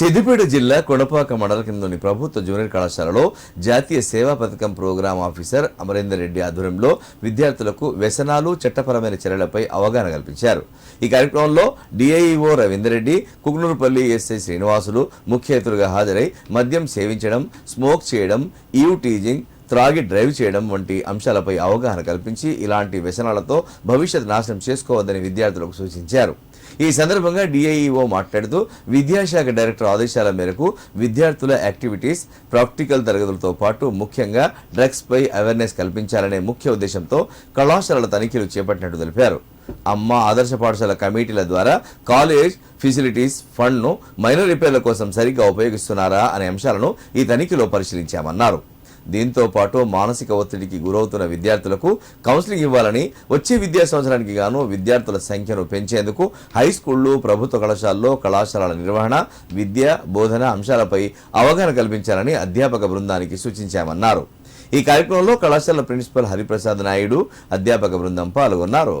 సిద్దిపేట జిల్లా కొడపాక మండల కిందలోని ప్రభుత్వ జూనియర్ కళాశాలలో జాతీయ సేవా పథకం ప్రోగ్రాం ఆఫీసర్ అమరేందర్ రెడ్డి ఆధ్వర్యంలో విద్యార్థులకు వ్యసనాలు చట్టపరమైన చర్యలపై అవగాహన కల్పించారు. ఈ కార్యక్రమంలో డిఐఈఓ రవీందర్ రెడ్డి కుగ్నూరుపల్లి ఎస్ఐ శ్రీనివాసులు ముఖ్య అతిథులుగా హాజరై మద్యం సేవించడం స్మోక్ చేయడం ఈవ్ టీజింగ్ త్రాగి డ్రైవ్ చేయడం వంటి అంశాలపై అవగాహన కల్పించి ఇలాంటి వ్యసనాలతో భవిష్యత్ నాశనం చేసుకోవద్దని విద్యార్థులకు సూచించారు. ఈ సందర్భంగా డిఐఈఓ మాట్లాడుతూ విద్యాశాఖ డైరెక్టర్ ఆదేశాల మేరకు విద్యార్థుల యాక్టివిటీస్ ప్రాక్టికల్ తరగతులతో పాటు ముఖ్యంగా డ్రగ్స్పై అవేర్నెస్ కల్పించాలనే ముఖ్య ఉద్దేశంతో కళాశాలల తనిఖీలు చేపట్టినట్టు తెలిపారు. అమ్మ ఆదర్శ పాఠశాల కమిటీల ద్వారా కాలేజ్ ఫెసిలిటీస్ ఫండ్ను మైనర్ రిపేర్ల కోసం సరిగ్గా ఉపయోగిస్తున్నారా అనే అంశాలను ఈ తనిఖీలో పరిశీలించామన్నారు. దీంతో పాటు మానసిక ఒత్తిడికి గురవుతున్న విద్యార్థులకు కౌన్సిలింగ్ ఇవ్వాలని వచ్చే విద్యా సంవత్సరానికి గాను విద్యార్థుల సంఖ్యను పెంచేందుకు హై స్కూళ్ళు ప్రభుత్వ కళాశాలలో కళాశాలల నిర్వహణ విద్య బోధన అంశాలపై అవగాహన కల్పించాలని అధ్యాపక బృందానికి సూచించామన్నారు. ఈ కార్యక్రమంలో కళాశాల ప్రిన్సిపల్ హరిప్రసాద్ నాయుడు అధ్యాపక బృందం పాల్గొన్నారు.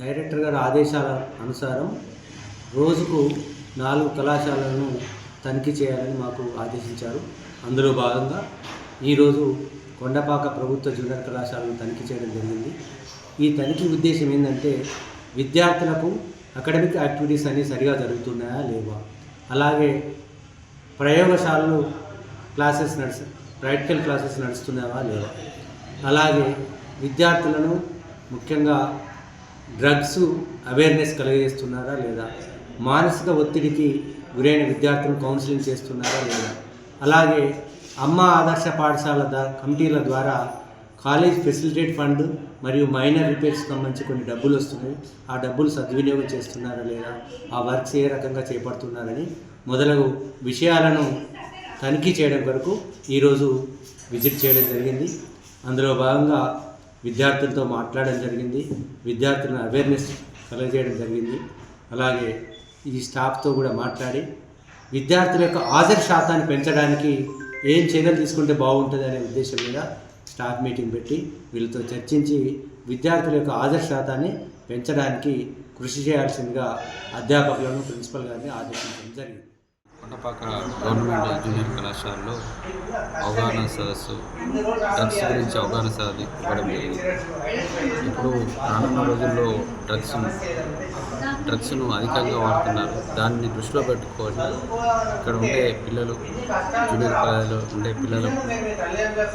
డైరెక్టర్ గారి ఆదేశాల అనుసారం రోజుకు నాలుగు కళాశాలలను తనిఖీ చేయాలని మాకు ఆదేశించారు. అందులో భాగంగా ఈరోజు కొండపాక ప్రభుత్వ జూనియర్ కళాశాలను తనిఖీ చేయడం జరిగింది. ఈ తనిఖీ ఉద్దేశం ఏంటంటే విద్యార్థులకు అకాడమిక్ యాక్టివిటీస్ అన్నీ సరిగా జరుగుతున్నాయా లేవా? అలాగే ప్రయోగశాలలు క్లాసెస్ నడుచు ప్రాక్టికల్ క్లాసెస్ నడుస్తున్నావా లేవా? అలాగే విద్యార్థులను ముఖ్యంగా డ్రగ్స్ అవేర్నెస్ కలిగజేస్తున్నారా లేదా? మానసిక ఒత్తిడికి గురైన విద్యార్థులను కౌన్సిలింగ్ చేస్తున్నారా లేదా? అలాగే అమ్మ ఆదర్శ పాఠశాల కమిటీల ద్వారా కాలేజ్ ఫెసిలిటేట్ ఫండ్ మరియు మైనర్ రిపేర్స్ సంబంధించి కొన్ని డబ్బులు వస్తున్నాయి. ఆ డబ్బులు సద్వినియోగం చేస్తున్నారా లేదా? ఆ వర్క్స్ ఏ రకంగా చేపడుతున్నారని మొదలగు విషయాలను తనిఖీ చేయడం వరకు ఈరోజు విజిట్ చేయడం జరిగింది. అందులో భాగంగా విద్యార్థులతో మాట్లాడడం జరిగింది. విద్యార్థులను అవేర్నెస్ కలగజేయడం జరిగింది. అలాగే ఈ స్టాఫ్తో కూడా మాట్లాడి విద్యార్థుల యొక్క హాజరు శాతాన్ని పెంచడానికి ఏం చర్యలు తీసుకుంటే బాగుంటుంది అనే ఉద్దేశం మీద స్టాఫ్ మీటింగ్ పెట్టి వీళ్ళతో చర్చించి విద్యార్థుల యొక్క హాజరు శాతాన్ని పెంచడానికి కృషి చేయాల్సిందిగా అధ్యాపకులను ప్రిన్సిపల్ గారిని ఆదేశించడం జరిగింది. కొండపాక గవర్నమెంట్ జూనియర్ కళాశాలలో అవగాహన సదస్సు డ్రగ్స్ గురించి అవగాహన సదస్సు ఇవ్వడం జరిగింది. ఇప్పుడు రానున్న రోజుల్లో డ్రగ్స్ డ్రగ్స్ను అధికంగా వాడుతున్నారు. దాన్ని దృష్టిలో పెట్టుకొని ఇక్కడ ఉండే పిల్లలు జూనియర్ కళాశాలలో ఉండే పిల్లలు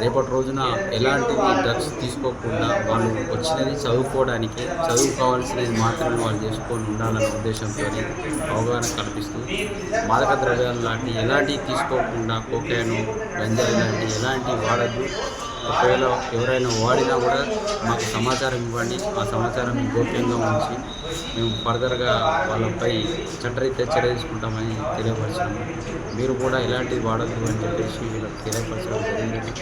రేపటి రోజున ఎలాంటి డ్రగ్స్ తీసుకోకుండా వాళ్ళు వచ్చినది చదువుకోవడానికి చదువుకోవాల్సినది మాత్రమే వాళ్ళు చేసుకొని ఉండాలనే ఉద్దేశంతో అవగాహన కల్పిస్తూ మాదక ద్రవ్యాలు లాంటి ఎలాంటివి తీసుకోకుండా కోకాను గంజాయి లాంటి ఎలాంటివి వాడద్దు. ఒకవేళ ఎవరైనా వాడినా కూడా మాకు సమాచారం ఇవ్వండి. ఆ సమాచారం మేము గోప్యంగా ఉంచి మేము ఫర్దర్గా వాళ్ళపై చట్టరీత్యా చర్య తీసుకుంటామని తెలియపరిచాము. మీరు కూడా ఇలాంటివి వాడద్దు అని చెప్పేసి వీళ్ళకి తెలియపరచడం జరిగింది.